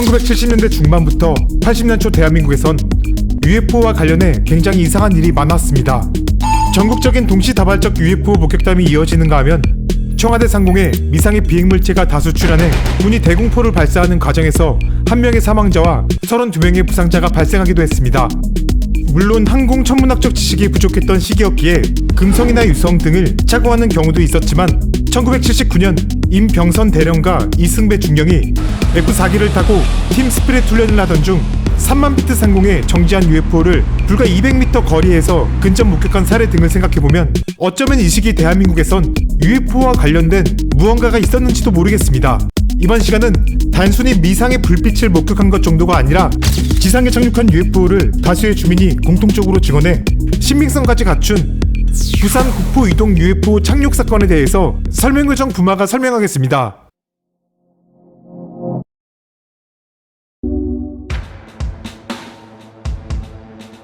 1970년대 중반부터 80년 초 대한민국에선 UFO와 관련해 굉장히 이상한 일이 많았습니다. 전국적인 동시다발적 UFO 목격담이 이어지는가 하면 청와대 상공에 미상의 비행물체가 다수 출현해 군이 대공포를 발사하는 과정에서 한 명의 사망자와 32명의 부상자가 발생하기도 했습니다. 물론 항공 천문학적 지식이 부족했던 시기였기에 금성이나 유성 등을 착오하는 경우도 있었지만 1979년 임병선 대령과 이승배 중령이 F4기를 타고 팀 스피릿 훈련을 하던 중 3만 피트 상공에 정지한 UFO를 불과 200m 거리에서 근접 목격한 사례 등을 생각해보면 어쩌면 이 시기 대한민국에선 UFO와 관련된 무언가가 있었는지도 모르겠습니다. 이번 시간은 단순히 미상의 불빛을 목격한 것 정도가 아니라 지상에 착륙한 UFO를 다수의 주민이 공통적으로 증언해 신빙성까지 갖춘 부산 국포 이동 UFO 착륙 사건에 대해서 설명요정 부마가 설명하겠습니다.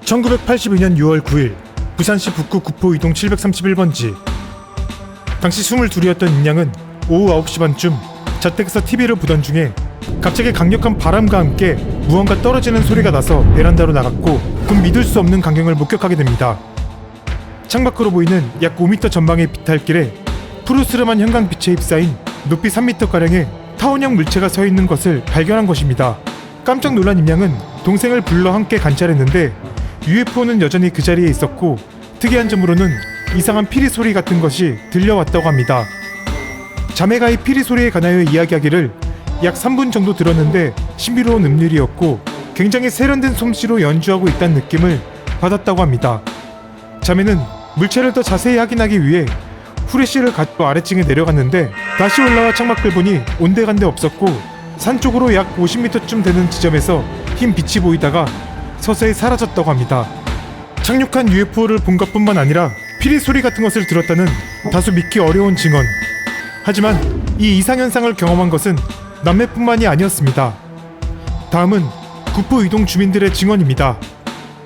(1982년 6월 9일) 부산시 북구 구포 이동 731번지 당시 22이었던 인양은 오후 9시 반쯤 자택에서 TV를 보던 중에 갑자기 강력한 바람과 함께 무언가 떨어지는 소리가 나서 베란다로 나갔고 곧 믿을 수 없는 광경을 목격하게 됩니다. 창밖으로 보이는 약 5m 전방의 비탈길에 푸르스름한 형광빛에 휩싸인 높이 3m가량의 타원형 물체가 서 있는 것을 발견한 것입니다. 깜짝 놀란 임양은 동생을 불러 함께 관찰했는데 UFO는 여전히 그 자리에 있었고 특이한 점으로는 이상한 피리 소리 같은 것이 들려왔다고 합니다. 자매가 이 피리 소리에 관하여 이야기하기를 약 3분 정도 들었는데 신비로운 음률이었고 굉장히 세련된 솜씨로 연주하고 있다는 느낌을 받았다고 합니다. 자매는 물체를 더 자세히 확인하기 위해 후레쉬를 가지고 아래층에 내려갔는데 다시 올라와 창밖을 보니 온데간데 없었고 산 쪽으로 약 50m쯤 되는 지점에서 흰 빛이 보이다가 서서히 사라졌다고 합니다. 착륙한 UFO를 본 것뿐만 아니라 피리 소리 같은 것을 들었다는 다소 믿기 어려운 증언. 하지만 이 이상 현상을 경험한 것은 남매뿐만이 아니었습니다. 다음은 구포 이동 주민들의 증언입니다.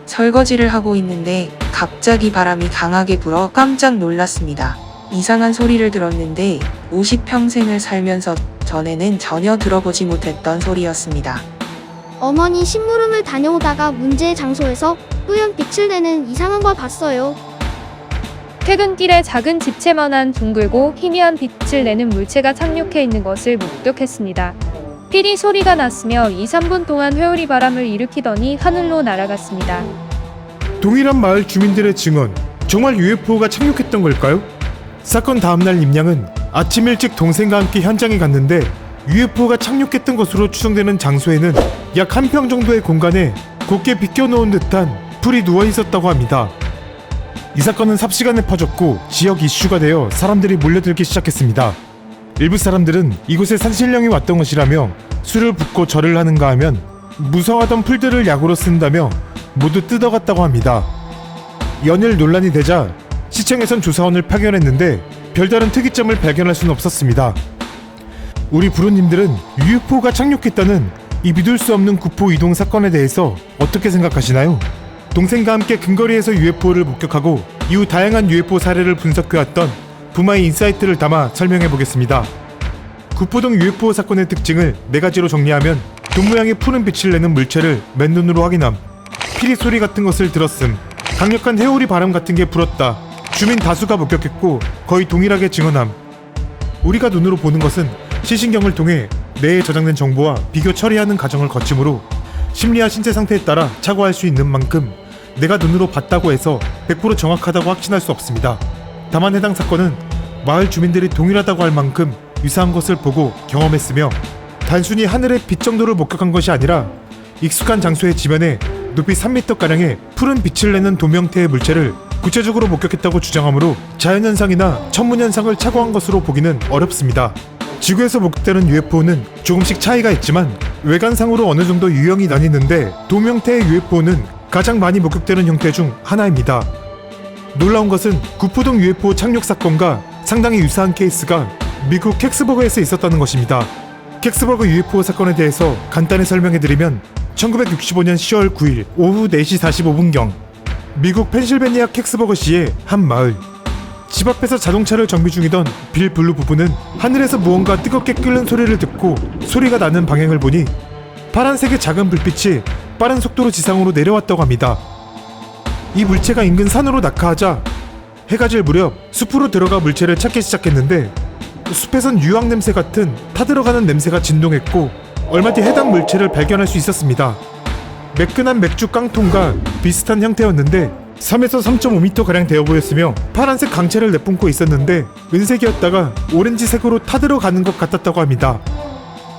설거지를 하고 있는데 갑자기 바람이 강하게 불어 깜짝 놀랐습니다. 이상한 소리를 들었는데 50평생을 살면서 전에는 전혀 들어보지 못했던 소리였습니다. 어머니 심부름을 다녀오다가 문제의 장소에서 뿌연 빛을 내는 이상한 걸 봤어요. 퇴근길에 작은 집채만한 둥글고 희미한 빛을 내는 물체가 착륙해 있는 것을 목격했습니다. 피리 소리가 났으며 2, 3분 동안 회오리 바람을 일으키더니 하늘로 날아갔습니다. 동일한 마을 주민들의 증언. 정말 UFO가 착륙했던 걸까요? 사건 다음날 임양은 아침 일찍 동생과 함께 현장에 갔는데 UFO가 착륙했던 것으로 추정되는 장소에는 약 한 평 정도의 공간에 곱게 비껴놓은 듯한 풀이 누워 있었다고 합니다. 이 사건은 삽시간에 퍼졌고 지역 이슈가 되어 사람들이 몰려들기 시작했습니다. 일부 사람들은 이곳에 산신령이 왔던 것이라며 술을 붓고 절을 하는가 하면 무성하던 풀들을 약으로 쓴다며 모두 뜯어갔다고 합니다. 연일 논란이 되자 시청에선 조사원을 파견했는데 별다른 특이점을 발견할 수는 없었습니다. 우리 부르님들은 UFO가 착륙했다는 이 믿을 수 없는 구포 이동 사건에 대해서 어떻게 생각하시나요? 동생과 함께 근거리에서 UFO를 목격하고 이후 다양한 UFO 사례를 분석해왔던 부마의 인사이트를 담아 설명해 보겠습니다. 구포동 UFO 사건의 특징을 네 가지로 정리하면 돈 모양의 푸른 빛을 내는 물체를 맨눈으로 확인함, 피리 소리 같은 것을 들었음, 강력한 해오리 바람 같은 게 불었다. 주민 다수가 목격했고 거의 동일하게 증언함. 우리가 눈으로 보는 것은 시신경을 통해 뇌에 저장된 정보와 비교 처리하는 과정을 거치므로 심리와 신체 상태에 따라 착오할 수 있는 만큼 내가 눈으로 봤다고 해서 100% 정확하다고 확신할 수 없습니다. 다만 해당 사건은 마을 주민들이 동일하다고 할 만큼 유사한 것을 보고 경험했으며 단순히 하늘의 빛 정도를 목격한 것이 아니라 익숙한 장소의 지면에 높이 3m가량의 푸른 빛을 내는 도명태의 물체를 구체적으로 목격했다고 주장하므로 자연현상이나 천문현상을 착오한 것으로 보기는 어렵습니다. 지구에서 목격되는 UFO는 조금씩 차이가 있지만 외관상으로 어느 정도 유형이 나뉘는데 도명태의 UFO는 가장 많이 목격되는 형태 중 하나입니다. 놀라운 것은 구포동 UFO 착륙 사건과 상당히 유사한 케이스가 미국 캑스버그에서 있었다는 것입니다. 캑스버그 UFO 사건에 대해서 간단히 설명해드리면 1965년 10월 9일 오후 4시 45분경 미국 펜실베니아 캑스버그시의 한 마을 집 앞에서 자동차를 정비 중이던 빌 블루 부부는 하늘에서 무언가 뜨겁게 끓는 소리를 듣고 소리가 나는 방향을 보니 파란색의 작은 불빛이 빠른 속도로 지상으로 내려왔다고 합니다. 이 물체가 인근 산으로 낙하하자 해가 질 무렵 숲으로 들어가 물체를 찾기 시작했는데 숲에선 유황 냄새 같은 타들어가는 냄새가 진동했고 얼마 뒤 해당 물체를 발견할 수 있었습니다. 매끈한 맥주 깡통과 비슷한 형태였는데 3에서 3.5m 가량 되어 보였으며 파란색 강체를 내뿜고 있었는데 은색이었다가 오렌지색으로 타들어가는 것 같았다고 합니다.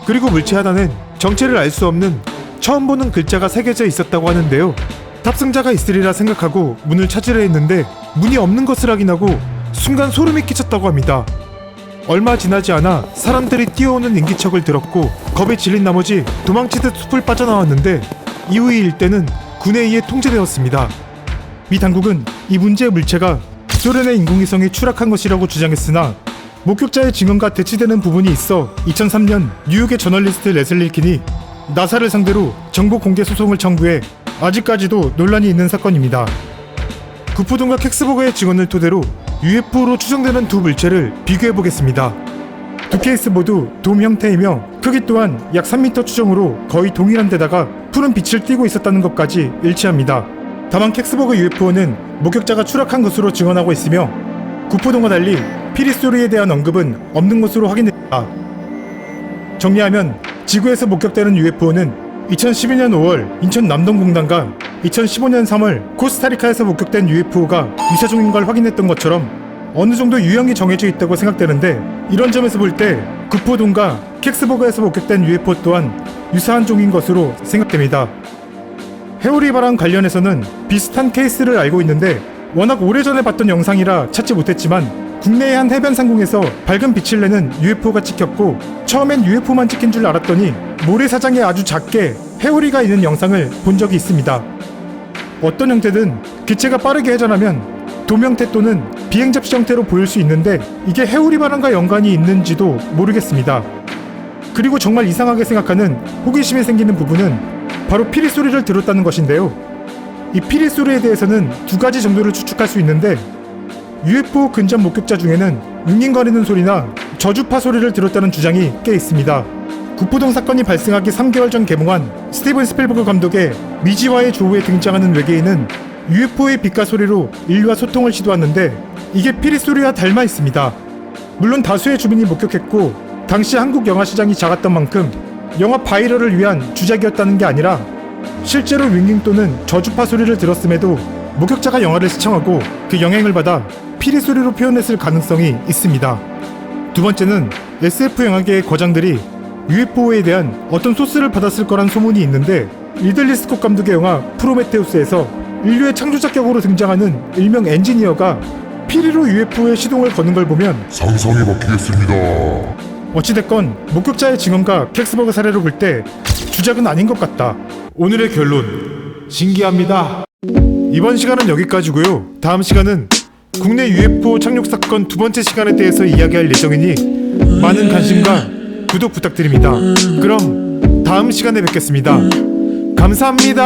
그리고 물체 하나는 정체를 알 수 없는 처음 보는 글자가 새겨져 있었다고 하는데요. 탑승자가 있으리라 생각하고 문을 찾으려 했는데 문이 없는 것을 확인하고 순간 소름이 끼쳤다고 합니다. 얼마 지나지 않아 사람들이 뛰어오는 인기척을 들었고 겁에 질린 나머지 도망치듯 숲을 빠져나왔는데 이후의 일대는 군에 의해 통제되었습니다. 미 당국은 이 문제의 물체가 소련의 인공위성이 추락한 것이라고 주장했으나 목격자의 증언과 대치되는 부분이 있어 2003년 뉴욕의 저널리스트 레슬리 킨이 나사를 상대로 정보 공개 소송을 청구해 아직까지도 논란이 있는 사건입니다. 구포동과 캑스버거의 증언을 토대로 UFO로 추정되는 두 물체를 비교해 보겠습니다. 두 케이스 모두 돔 형태이며 크기 또한 약 3m 추정으로 거의 동일한 데다가 푸른 빛을 띠고 있었다는 것까지 일치합니다. 다만 캑스버그 UFO는 목격자가 추락한 것으로 증언하고 있으며 구포동과 달리 피리 소리에 대한 언급은 없는 것으로 확인됐다. 정리하면 지구에서 목격되는 UFO는 2012년 5월 인천 남동공단과 2015년 3월 코스타리카에서 목격된 UFO가 유사종인 걸 확인했던 것처럼 어느 정도 유형이 정해져 있다고 생각되는데 이런 점에서 볼 때 구포동과 캑스버그에서 목격된 UFO 또한 유사한 종인 것으로 생각됩니다. 해오리바랑 관련해서는 비슷한 케이스를 알고 있는데 워낙 오래전에 봤던 영상이라 찾지 못했지만 국내의 한 해변 상공에서 밝은 빛을 내는 UFO가 찍혔고 처음엔 UFO만 찍힌 줄 알았더니 모래사장에 아주 작게 해오리가 있는 영상을 본 적이 있습니다. 어떤 형태든 기체가 빠르게 회전하면 도명태 또는 비행접시 형태로 보일 수 있는데 이게 해오리바람과 연관이 있는지도 모르겠습니다. 그리고 정말 이상하게 생각하는 호기심이 생기는 부분은 바로 피리 소리를 들었다는 것인데요. 이 피리 소리에 대해서는 두 가지 정도를 추측할 수 있는데 UFO 근접 목격자 중에는 윙윙거리는 소리나 저주파 소리를 들었다는 주장이 꽤 있습니다. 구포동 사건이 발생하기 3개월 전 개봉한 스티븐 스필버그 감독의 미지와의 조우에 등장하는 외계인은 UFO의 빛과 소리로 인류와 소통을 시도하는데 이게 피리 소리와 닮아 있습니다. 물론 다수의 주민이 목격했고 당시 한국 영화 시장이 작았던 만큼 영화 바이럴을 위한 주작이었다는 게 아니라 실제로 윙윙 또는 저주파 소리를 들었음에도 목격자가 영화를 시청하고 그 영향을 받아 피리 소리로 표현했을 가능성이 있습니다. 두 번째는 SF 영화계의 거장들이 UFO에 대한 어떤 소스를 받았을 거란 소문이 있는데 리들리 스콧 감독의 영화 프로메테우스에서 인류의 창조자 격으로 등장하는 일명 엔지니어가 피리로 UFO에 시동을 거는 걸 보면 상상에 맡기겠습니다. 어찌됐건 목격자의 증언과 캑스버그 사례로 볼 때 주작은 아닌 것 같다. 오늘의 결론 신기합니다. 이번 시간은 여기까지고요. 다음 시간은 국내 UFO 착륙 사건 두 번째 시간에 대해서 이야기할 예정이니 많은 관심과 구독 부탁드립니다. 그럼 다음 시간에 뵙겠습니다. 감사합니다.